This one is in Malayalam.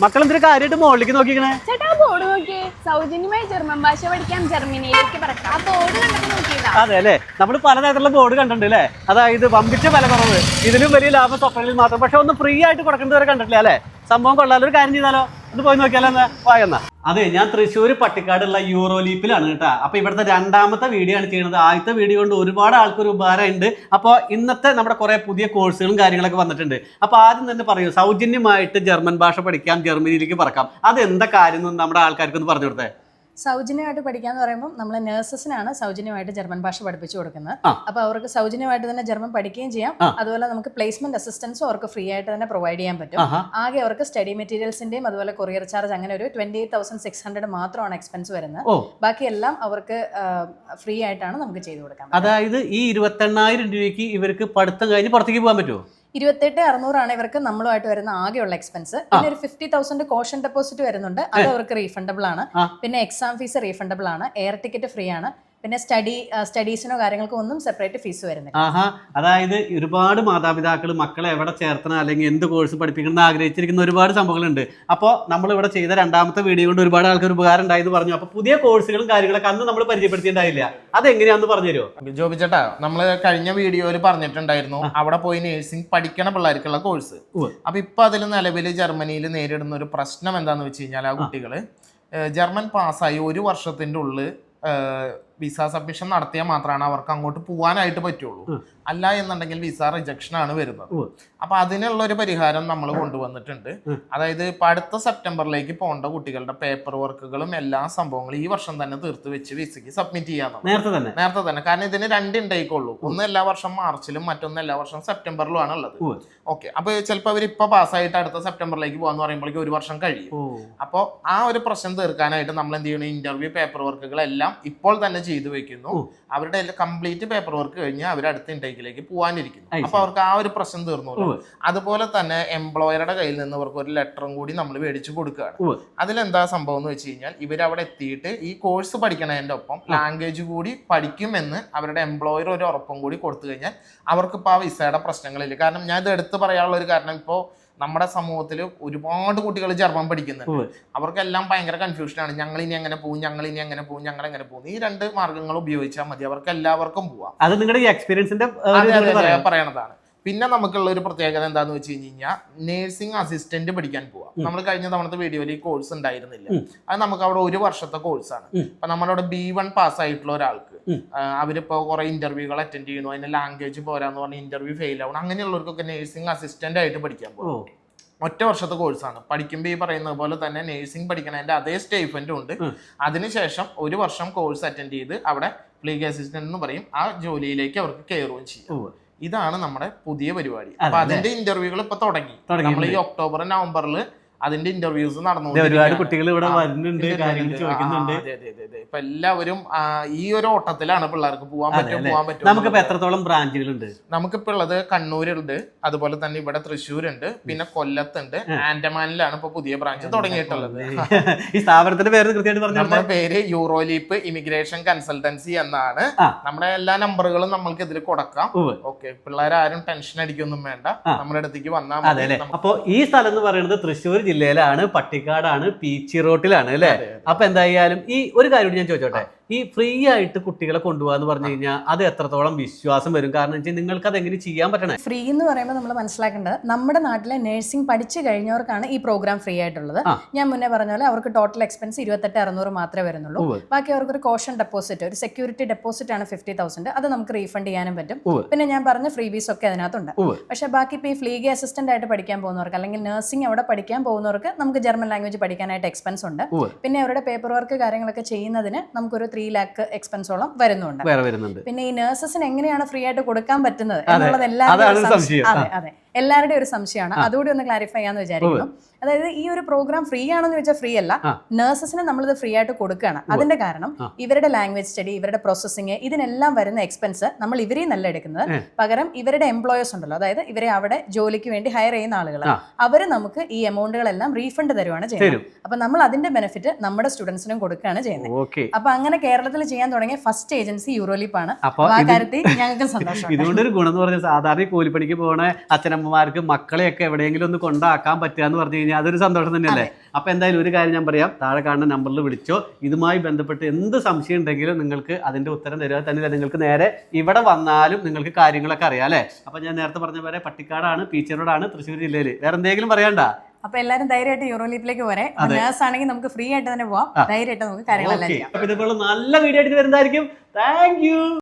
മക്കളെന്തൊരു കാര്യമായിട്ട് മുകളിലേക്ക് നോക്കിക്കണേ ചേട്ടാ ബോർഡ് നോക്കി സൗജന്യമായി ജർമ്മൻ ഭാഷ പഠിക്കാൻ ജർമ്മനിയിലേക്ക് പറക്കാം. ആ ബോർഡ് കണ്ടപ്പോൾ നോക്കിയതാ. അതെ അല്ലേ? നമ്മൾ പലതരത്തിലുള്ള ബോർഡ് കണ്ടിട്ടുണ്ട് അല്ലേ? അതായത് വമ്പിച്ച വില കുറവ് ഇതിലും വലിയ ലാഭം സ്വപ്നങ്ങളിൽ മാത്രം. പക്ഷെ ഒന്ന് ഫ്രീ ആയിട്ട് കൊടുക്കേണ്ടത് വരെ കണ്ടിട്ടില്ല അല്ലേ? സംഭവം കൊള്ളാലോ ഒരു കാര്യം ചെയ്താലോ? ഒന്ന് പോയി നോക്കിയാലോ എന്നാ വായെന്നാ അതെ ഞാൻ തൃശ്ശൂർ പട്ടിക്കാടുള്ള യൂറോലീപ്പിലാണ് കേട്ടോ. അപ്പൊ ഇവിടുത്തെ രണ്ടാമത്തെ വീഡിയോ ആണ് ചെയ്യുന്നത്. ആദ്യത്തെ വീഡിയോ കൊണ്ട് ഒരുപാട് ആൾക്കൊരു ഉപകാരമുണ്ട്. അപ്പോൾ ഇന്നത്തെ നമ്മുടെ കുറെ പുതിയ കോഴ്സുകളും കാര്യങ്ങളൊക്കെ വന്നിട്ടുണ്ട്. അപ്പോൾ ആദ്യം തന്നെ പറയൂ സൗജന്യമായിട്ട് ജർമ്മൻ ഭാഷ പഠിക്കാം ജർമ്മനിയിലേക്ക് പറക്കാം. അത് എന്താ കാര്യം എന്ന് നമ്മുടെ ആൾക്കാർക്ക് ഒന്ന് പറഞ്ഞു കൊടുത്തേ. സൗജന്യമായിട്ട് പഠിക്കാന്ന് പറയുമ്പോൾ നമ്മൾ നഴ്സസിനാണ് സൗജന്യമായിട്ട് ജർമ്മൻ ഭാഷ പഠിപ്പിച്ചു കൊടുക്കുന്നത്. അപ്പൊ അവർക്ക് സൗജന്യമായിട്ട് തന്നെ ജർമ്മൻ പഠിക്കുകയും ചെയ്യാം. അതുപോലെ നമുക്ക് പ്ലേസ്മെന്റ് അസിസ്റ്റൻസും അവർക്ക് ഫ്രീ ആയിട്ട് തന്നെ പ്രൊവൈഡ് ചെയ്യാൻ പറ്റും. ആകെ അവർക്ക് സ്റ്റഡി മെറ്റീരിയൽസിന്റെയും അതുപോലെ കൊറിയർ ചാർജ് അങ്ങനെ ഒരു twenty eight thousand six hundred മാത്രമാണ് എക്സ്പെൻസ് വരുന്നത്. ബാക്കി എല്ലാം അവർക്ക് ഫ്രീ ആയിട്ടാണ് നമുക്ക് ചെയ്തു കൊടുക്കാം. അതായത് ഈ ഇരുപത്തെണ്ണായിരം രൂപയ്ക്ക് ഇവർക്ക് പഠിത്തം കഴിഞ്ഞ് പുറത്തേക്ക് പോകാൻ പറ്റുമോ ഇരുപത്തെട്ട് അറുന്നൂറാണ് ഇവർക്ക് നമ്മളുമായിട്ട് വരുന്ന ആകെയുള്ള എക്സ്പെൻസ് പിന്നെ ഒരു ഫിഫ്റ്റി തൗസൻഡ് കോഷൻ ഡെപ്പോസിറ്റ് വരുന്നുണ്ട്. അത് അവർക്ക് റീഫണ്ടബിൾ ആണ്. പിന്നെ എക്സാം ഫീസ് റീഫണ്ടബിൾ ആണ്. എയർ ടിക്കറ്റ് ഫ്രീ ആണ്. പിന്നെ സ്റ്റഡി സ്റ്റഡീസിനോ കാര്യങ്ങൾക്കോ ഒന്നും സെപ്പറേറ്റ് ഫീസ് വരുന്നില്ല. ആഹാ അതായത് ഒരുപാട് മാതാപിതാക്കൾ മക്കളെ എവിടെ ചേർത്തണം അല്ലെങ്കിൽ എന്ത് കോഴ്സ് പഠിപ്പിക്കണം എന്ന് ആഗ്രഹിച്ചിരിക്കുന്ന ഒരുപാട് സംഭവങ്ങളുണ്ട്. അപ്പോൾ നമ്മൾ ഇവിടെ ചെയ്ത രണ്ടാമത്തെ വീഡിയോ കൊണ്ട് ഒരുപാട് ആൾക്കാർ ഉപകാരം ഉണ്ടായി എന്ന് പറഞ്ഞു. അപ്പോൾ പുതിയ കോഴ്സുകളും കാര്യങ്ങളൊക്കെ അന്ന് നമ്മൾ പരിചയപ്പെടുത്തിയിട്ടുണ്ടായില്ല. അതെങ്ങനെയാന്ന് പറഞ്ഞു തരുമോ ജോബി ചേട്ടാ നമ്മൾ കഴിഞ്ഞ വീഡിയോയിൽ പറഞ്ഞിട്ടുണ്ടായിരുന്നു അവിടെ പോയി നേഴ്സിംഗ് പഠിക്കണ പിള്ളേർക്കുള്ള കോഴ്സ്. അപ്പൊ ഇപ്പൊ അതിൽ നിലവിൽ ജർമ്മനിയിൽ നേരിടുന്ന ഒരു പ്രശ്നം എന്താന്ന് വെച്ച് കഴിഞ്ഞാൽ ആ കുട്ടികൾ ഏഹ് ജർമ്മൻ പാസ്സായി ഒരു വർഷത്തിന്റെ ഉള്ളിൽ വിസ സബ്മിഷൻ നടത്തിയാൽ മാത്രമാണ് അവർക്ക് അങ്ങോട്ട് പോകാനായിട്ട് പറ്റുള്ളൂ. അല്ല എന്നുണ്ടെങ്കിൽ വിസ റിജക്ഷൻ ആണ് വരുന്നത്. അപ്പൊ അതിനുള്ള ഒരു പരിഹാരം നമ്മൾ കൊണ്ടുവന്നിട്ടുണ്ട്. അതായത് ഇപ്പൊ അടുത്ത സെപ്റ്റംബറിലേക്ക് പോകേണ്ട കുട്ടികളുടെ പേപ്പർ വർക്കുകളും എല്ലാ സംഭവങ്ങളും ഈ വർഷം തന്നെ തീർത്ത് വെച്ച് വിസയ്ക്ക് സബ്മിറ്റ് ചെയ്യാൻ നേരത്തെ തന്നെ. നേരത്തെ തന്നെ. കാരണം ഇതിന് രണ്ട് ഇൻടേക്ക് ഒന്ന് എല്ലാ വർഷം മാർച്ചിലും മറ്റൊന്ന് എല്ലാ വർഷം സെപ്റ്റംബറിലും ആണ് ഉള്ളത്. ഓക്കെ. അപ്പൊ ചിലപ്പോൾ അവർ ഇപ്പൊ പാസ്സായിട്ട് അടുത്ത സെപ്റ്റംബറിലേക്ക് പോകാന്ന് പറയുമ്പോഴേക്കും ഒരു വർഷം കഴിയും. അപ്പോൾ ആ ഒരു പ്രശ്നം തീർക്കാനായിട്ട് നമ്മൾ എന്ത് ചെയ്യണം? ഇന്റർവ്യൂ പേപ്പർ വർക്കുകളെല്ലാം ഇപ്പോൾ തന്നെ ചെയ്തു വെക്കുന്നു. അവരുടെ കംപ്ലീറ്റ് പേപ്പർ വർക്ക് കഴിഞ്ഞ് അവർ അടുത്ത ഇൻടേക്കിലേക്ക് പോകാനിരിക്കുന്നു അപ്പൊ അവർക്ക് ആ ഒരു പ്രശ്നം തീർന്നു. അതുപോലെ തന്നെ എംപ്ലോയറുടെ കയ്യിൽ നിന്ന് അവർക്ക് ഒരു ലെറ്ററും കൂടി നമ്മൾ മേടിച്ചു കൊടുക്കുകയാണ്. അതിലെന്താ സംഭവം എന്ന് വെച്ച് കഴിഞ്ഞാൽ ഇവർ അവിടെ എത്തിയിട്ട് ഈ കോഴ്സ് പഠിക്കണതിന്റെ ഒപ്പം ലാംഗ്വേജ് കൂടി പഠിക്കുമെന്ന് അവരുടെ എംപ്ലോയർ ഒരു ഉറപ്പും കൂടി കൊടുത്തു കഴിഞ്ഞാൽ അവർക്ക് ഇപ്പോൾ ആ വിസയുടെ പ്രശ്നങ്ങളില്ല. കാരണം ഞാൻ ഇത് എടുത്ത് പറയാനുള്ള ഒരു കാരണം ഇപ്പോൾ നമ്മുടെ സമൂഹത്തിൽ ഒരുപാട് കുട്ടികൾ ജർമ്മൻ പഠിക്കുന്നുണ്ട്. അവർക്കെല്ലാം ഭയങ്കര കൺഫ്യൂഷനാണ് ഞങ്ങൾ ഇനി എങ്ങനെ പോകും ഞങ്ങൾ ഇനി എങ്ങനെ പോകും ഞങ്ങൾ എങ്ങനെ പോകും ഈ രണ്ട് മാർഗങ്ങൾ ഉപയോഗിച്ചാൽ മതി. അവർക്ക് എല്ലാവർക്കും പോവാം. അത് നിങ്ങളുടെ എക്സ്പീരിയൻസിന്റെ പറയണതാണ്. പിന്നെ നമുക്കുള്ള ഒരു പ്രത്യേകത എന്താന്ന് വെച്ച് കഴിഞ്ഞ് കഴിഞ്ഞാൽ നേഴ്സിംഗ് അസിസ്റ്റന്റ് പഠിക്കാൻ പോവാം. നമ്മൾ കഴിഞ്ഞ തവണത്തെ വീഡിയോയിൽ ഈ കോഴ്സ് ഉണ്ടായിരുന്നില്ല. അത് നമുക്ക് അവിടെ ഒരു വർഷത്തെ കോഴ്സാണ് ആണ്. അപ്പൊ നമ്മളവിടെ ബി വൺ പാസ് ആയിട്ടുള്ള ഒരാൾക്ക് അവരിപ്പോ കുറെ ഇന്റർവ്യൂകൾ അറ്റൻഡ് ചെയ്യണു അതിന്റെ ലാംഗ്വേജ് പോരാന്ന് പറഞ്ഞ ഇന്റർവ്യൂ ഫെയിൽ ആവണം. അങ്ങനെയുള്ളവർക്കൊക്കെ നേഴ്സിംഗ് അസിസ്റ്റന്റ് ആയിട്ട് പഠിക്കാൻ പോകും ഒറ്റ വർഷത്തെ കോഴ്സാണ് പഠിക്കുമ്പോൾ ഈ പറയുന്ന പോലെ തന്നെ നേഴ്സിംഗ് പഠിക്കണതിന്റെ അതേ സ്റ്റേറ്റ്മെന്റ് ഉണ്ട്. അതിനുശേഷം ഒരു വർഷം കോഴ്സ് അറ്റൻഡ് ചെയ്ത് അവിടെ പ്ലീഗ് അസിസ്റ്റന്റ് എന്ന് പറയും. ആ ജോലിയിലേക്ക് അവർക്ക് കയറുകയും ചെയ്യും. ഇതാണ് നമ്മുടെ പുതിയ പരിപാടി. അപ്പൊ അതിന്റെ ഇന്റർവ്യൂകൾ ഇപ്പൊ തുടങ്ങി. നമ്മൾ ഈ ഒക്ടോബർ നവംബറിൽ അതിന്റെ ഇന്റർവ്യൂസ് നടന്നു ഒരുപാട് കുട്ടികൾ ഇവിടെ വരുന്നുണ്ട് കാര്യങ്ങൾ ചോദിക്കുന്നുണ്ട്. ഇപ്പൊ എല്ലാവരും ഈ ഒരു ഓട്ടത്തിലാണ് പിള്ളേർക്ക് പോകാൻ പറ്റും പോവാൻ പോകാൻ പറ്റും നമുക്കിപ്പോ എത്രത്തോളം ബ്രാഞ്ചുകളുണ്ട് നമുക്കിപ്പോ ഉള്ളത് കണ്ണൂരുണ്ട് അതുപോലെ തന്നെ ഇവിടെ തൃശ്ശൂരുണ്ട് പിന്നെ കൊല്ലത്തുണ്ട് ആൻഡമാനിലാണ് ഇപ്പൊ പുതിയ ബ്രാഞ്ച് തുടങ്ങിയിട്ടുള്ളത്. ഈ സ്ഥാപനത്തിന്റെ പേര് കൃത്യമായിട്ട് പറഞ്ഞു നമ്മുടെ പേര് യൂറോലീപ്പ് ഇമിഗ്രേഷൻ കൺസൾട്ടൻസി എന്നാണ്. നമ്മുടെ എല്ലാ നമ്പറുകളും നമ്മൾക്ക് ഇതിൽ കൊടുക്കാം. ഓക്കെ പിള്ളേരാരും ടെൻഷൻ അടിക്കൊന്നും വേണ്ട. നമ്മുടെ അടുത്തേക്ക് വന്നാൽ മതി. നമുക്ക് അപ്പൊ ഈ സ്ഥലം എന്ന് പറയുന്നത് തൃശ്ശൂർ ജില്ലയിലാണ് പട്ടിക്കാടാണ് പീച്ചി റോട്ടിലാണ് അല്ലെ. അപ്പൊ എന്തായാലും ഈ ഒരു കാര്യം കൂടി ഞാൻ ചോദിച്ചോട്ടെ? ഈ ഫ്രീ ആയിട്ട് കുട്ടികളെ കൊണ്ടുപോകാന്ന് പറഞ്ഞു കഴിഞ്ഞാൽ അത് എത്രത്തോളം വിശ്വാസം വരും? കാരണം വെച്ചാൽ നിങ്ങൾക്ക് അത് എങ്ങനെ ചെയ്യാൻ പറ്റണേ? ഫ്രീ എന്ന് പറയുമ്പോൾ നമ്മൾ മനസ്സിലാക്കേണ്ടത് നമ്മുടെ നാട്ടിലെ നഴ്സിംഗ് പഠിച്ചു കഴിഞ്ഞവർക്കാണ് ഈ പ്രോഗ്രാം ഫ്രീ ആയിട്ടുള്ളത്. ഞാൻ മുന്നേ പറഞ്ഞ പോലെ അവർക്ക് ടോട്ടൽ എക്സ്പെൻസ് ഇരുപത്തെട്ട് അറുന്നൂറ് മാത്രമേ വരുന്നുള്ളൂ. ബാക്കി അവർക്ക് ഒരു കോഷൻ ഡെപ്പോസിറ്റ് ഒരു സെക്യൂരിറ്റി ഡെപ്പോസിറ്റ് ആണ് ഫിഫ്റ്റി തൗസൻഡ് അത് നമുക്ക് റീഫണ്ട് ചെയ്യാനും പറ്റും. പിന്നെ ഞാൻ പറഞ്ഞ ഫ്രീ ബീസ് ഒക്കെ അതിനകത്തുണ്ട്. പക്ഷേ ബാക്കി ഇപ്പോൾ ഈ ഫ്ലീഗി അസിസ്റ്റന്റ് ആയിട്ട് പഠിക്കാൻ പോകുന്നവർക്ക് അല്ലെങ്കിൽ നഴ്സിംഗ് അവിടെ പഠിക്കാൻ പോകുന്നവർക്ക് നമുക്ക് ജർമ്മൻ ലാംഗ്വേജ് പഠിക്കാനായിട്ട് എക്സ്പെൻസ് ഉണ്ട്. പിന്നെ അവരുടെ പേപ്പർ വർക്ക് കാര്യങ്ങളൊക്കെ ചെയ്യുന്നതിന് നമുക്കൊരു ത്രീ ലാക്ക് എക്സ്പെൻസോളം വരുന്നുണ്ട്. പിന്നെ ഈ നഴ്സസിന് എങ്ങനെയാണ് ഫ്രീ ആയിട്ട് കൊടുക്കാൻ പറ്റുന്നത്. എന്നുള്ളത് സംശയം. അതെ അതെ. എല്ലാവരുടെയും ഒരു സംശയമാണ്. അതുകൂടി ഒന്ന് ക്ലാരിഫൈ ചെയ്യാന്ന് വിചാരിക്കുന്നു. അതായത് ഈ ഒരു പ്രോഗ്രാം ഫ്രീ ആണെന്ന് വെച്ചാൽ ഫ്രീ അല്ല. നഴ്സസിന് നമ്മളിത് ഫ്രീ ആയിട്ട് കൊടുക്കുകയാണ് അതിന്റെ കാരണം ഇവരുടെ ലാംഗ്വേജ് സ്റ്റഡി ഇവരുടെ പ്രോസസ്സിങ് ഇതിനെല്ലാം വരുന്ന എക്സ്പെൻസ് നമ്മൾ ഇവരെയും നല്ല എടുക്കുന്നത്. പകരം ഇവരുടെ എംപ്ലോയേഴ്സ് ഉണ്ടല്ലോ. അതായത് ഇവരെ അവിടെ ജോലിക്ക് വേണ്ടി ഹയർ ചെയ്യുന്ന ആളുകൾ. അവർ നമുക്ക് ഈ എമൗണ്ടുകളെല്ലാം റീഫണ്ട് തരുവാണ് ചെയ്യുന്നത്. അപ്പൊ നമ്മൾ അതിന്റെ ബെനിഫിറ്റ് നമ്മുടെ സ്റ്റുഡൻസിനും കൊടുക്കുകയാണ് ചെയ്യുന്നത്. അപ്പൊ അങ്ങനെ കേരളത്തിൽ ചെയ്യാൻ തുടങ്ങിയ ഫസ്റ്റ് ഏജൻസി യൂറോലിപ്പ് ആണ്. ആ കാര്യത്തിൽ ഞങ്ങൾക്ക് സന്തോഷം ഇതുകൊണ്ടൊരു ഗുണം എന്ന് പറഞ്ഞാൽ സാധാരണ കൂലിപ്പണിക്ക് പോകണ പോണ അച്ഛനമ്മമാർക്ക് മക്കളെയൊക്കെ എവിടെയെങ്കിലും ഒന്ന് കൊണ്ടാക്കാൻ പറ്റുക എന്ന് പറഞ്ഞു കഴിഞ്ഞാൽ അതൊരു സന്തോഷം തന്നെയല്ലേ? അപ്പൊ എന്തായാലും ഒരു കാര്യം ഞാൻ പറയാം. താഴെ കാണുന്ന നമ്പറിൽ വിളിച്ചോ. ഇതുമായി ബന്ധപ്പെട്ട് എന്ത് സംശയം ഉണ്ടെങ്കിലും നിങ്ങൾക്ക് അതിന്റെ ഉത്തരം തരിക തന്നെയല്ല. നിങ്ങൾക്ക് നേരെ ഇവിടെ വന്നാലും നിങ്ങൾക്ക് കാര്യങ്ങളൊക്കെ അറിയാം അല്ലേ? അപ്പൊ ഞാൻ നേരത്തെ പറഞ്ഞ പോലെ പട്ടിക്കാടാണ് പീച്ചറോടാണ് തൃശ്ശൂർ ജില്ലയിൽ വേറെ എന്തെങ്കിലും പറയണ്ട അപ്പൊ എല്ലാരും ധൈര്യമായിട്ട് യൂറോലീപ്പിലേക്ക് പോരെ. നേഴ്സ് ആണെങ്കിൽ നമുക്ക് ഫ്രീ ആയിട്ട് തന്നെ പോവാം. ധൈര്യമായിട്ട് നമുക്ക് കാര്യങ്ങളെല്ലാം ചെയ്യാം. അപ്പൊ ഇതുപോലെ നല്ല വീഡിയോ ആയിട്ട് വരുന്നതായിരിക്കും. Thank you.